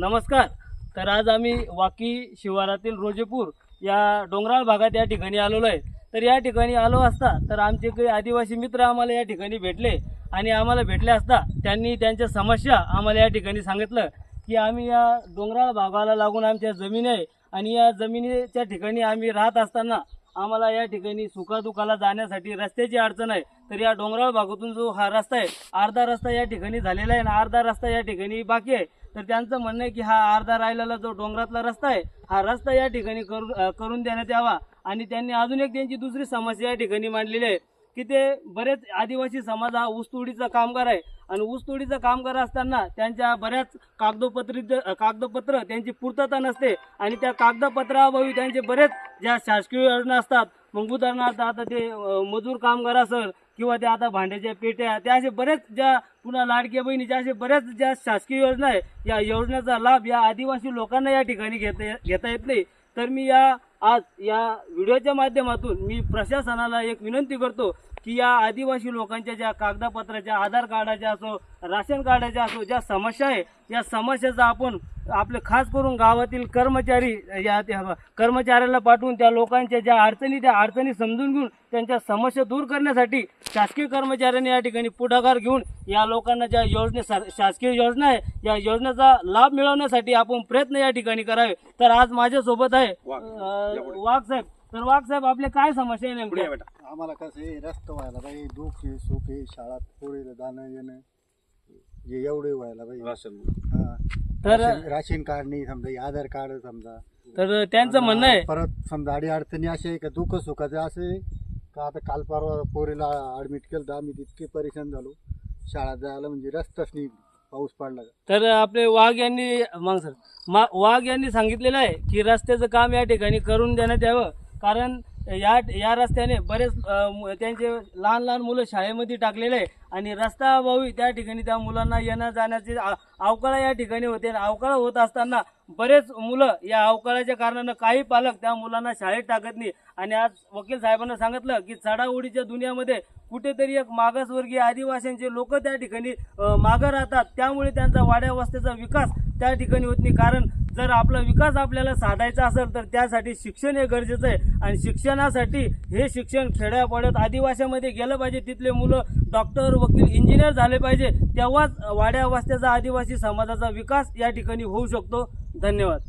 नमस्कार. तर आज आम्ही वाकी शिवारातील रोजेपूर या डोंगराळ भागात या ठिकाणी आलेलो आहे. तर या ठिकाणी आलो असता तर आमचे काही आदिवासी मित्र आम्हाला या ठिकाणी भेटले आणि आम्हाला भेटले असता त्यांनी त्यांच्या समस्या आम्हाला या ठिकाणी सांगितलं की आम्ही या डोंगराळ भागाला लागून आमच्या जमीन आहे आणि या जमिनीच्या ठिकाणी आम्ही राहत असताना आम्हाला या ठिकाणी सुखादुखाला जाण्यासाठी रस्त्याची अडचण आहे. तर या डोंगराळ भागातून जो हा रस्ता आहे अर्धा रस्ता या ठिकाणी झालेला आहे आणि अर्धा रस्ता या ठिकाणी बाकी आहे. तर त्यांचं म्हणणं आहे की हा अर्धा राहिलेला जो डोंगरातला रस्ता आहे हा रस्ता या ठिकाणी करू करून देण्यात यावा. आणि त्यांनी अजून एक त्यांची दुसरी समस्या या ठिकाणी मांडलेली आहे की ते बरेच आदिवासी समाज हा ऊसतोडीचा कामगार आहे. आणि ऊसतोडीचा कामगार असताना त्यांच्या बऱ्याच कागदोपत्री कागदपत्र त्यांची पूर्तता नसते. आणि त्या कागदपत्राअभावी त्यांचे बरेच ज्या शासकीय योजना असतात मग उदाहरणार्थ आता ते मजूर कामगार असेल किंवा ते आता भांड्याच्या पेट्या त्या असे बरेच ज्या पुन्हा लाडक्या बहिणीच्या असे बऱ्याच ज्या शासकीय योजना आहे या योजनेचा लाभ या आदिवासी लोकांना या ठिकाणी घेता घेता येत नाही. तर मी या आज या व्हिडिओच्या माध्यमातून मी प्रशासनाला एक विनंती करतो की या आदिवासी लोकांच्या ज्या कागदपत्राच्या आधार कार्डाच्या असो राशन कार्डाच्या असो ज्या समस्या आहे या समस्याचा आपण आपले खास करून गावातील कर्मचारी या कर्मचाऱ्याला पाठवून त्या लोकांच्या ज्या अडचणी त्या अडचणी समजून घेऊन त्यांच्या समस्या दूर करण्यासाठी शासकीय कर्मचाऱ्यांनी या ठिकाणी पुढाकार घेऊन या लोकांना ज्या योजने शासकीय योजना आहे या योजनेचा लाभ मिळवण्यासाठी आपण प्रयत्न या ठिकाणी करावे. तर आज माझ्यासोबत आहे वाघ. साहेब. तर वाघ साहेब आपले काय समस्या आहे नेमक्या? आम्हाला कसं आहे रस्ता व्हायला पाहिजे दुःख आहे सुख आहे शाळात पोरीला जाणं येणं. हे एवढे व्हायला पाहिजे. हा. तर राशन- राशन कार्ड नाही समजा हे आधार कार्ड समजा. तर त्यांचं म्हणणं आहे परत समजा अडी अडचणी असे आहे का दुःख सुखाचे असे आहे? का आता काल परवा पोरीला ऍडमिट केलं तर आम्ही तितके परेशान झालो. शाळेत जायला म्हणजे रस्ताच नाही पाऊस पडला. तर आपले वाघ यांनी मग सर मा वाघ यांनी सांगितलेलं आहे की रस्त्याचं काम या ठिकाणी करून देण्यात यावं. कारण या या रस्त्याने बरेच त्यांचे लहान लहान मुलं शाळेमध्ये टाकलेले आहे. आणि रस्ता अभावी त्या ठिकाणी त्या मुलांना येण्या जाण्याचे अवकाळा या ठिकाणी होते. आणि अवकाळा होत असताना बरेच मुलं या अवकाळाच्या कारणानं काही पालक त्या मुलांना शाळेत टाकत नाही. आणि आज वकील साहेबांना सांगितलं की चढाओढीच्या दुनियामध्ये कुठेतरी एक मागासवर्गीय आदिवासींचे लोक त्या ठिकाणी मागं राहतात. त्यामुळे त्यांचा वाड्यावस्थेचा विकास त्या ठिकाणी होत नाही. कारण जर आपला विकास आपल्याला साधायचा असेल तर त्यासाठी शिक्षण हे गरजेचं आहे. आणि शिक्षणासाठी हे शिक्षण खेड्यापाड्यात आदिवासीमध्ये गेलं पाहिजे. तिथले मुलं डॉक्टर वकील इंजिनियर झाले पाहिजे. तेव्हाच वाड्या वस्त्याचा आदिवासी समाजाचा विकास या ठिकाणी होऊ शकतो. धन्यवाद.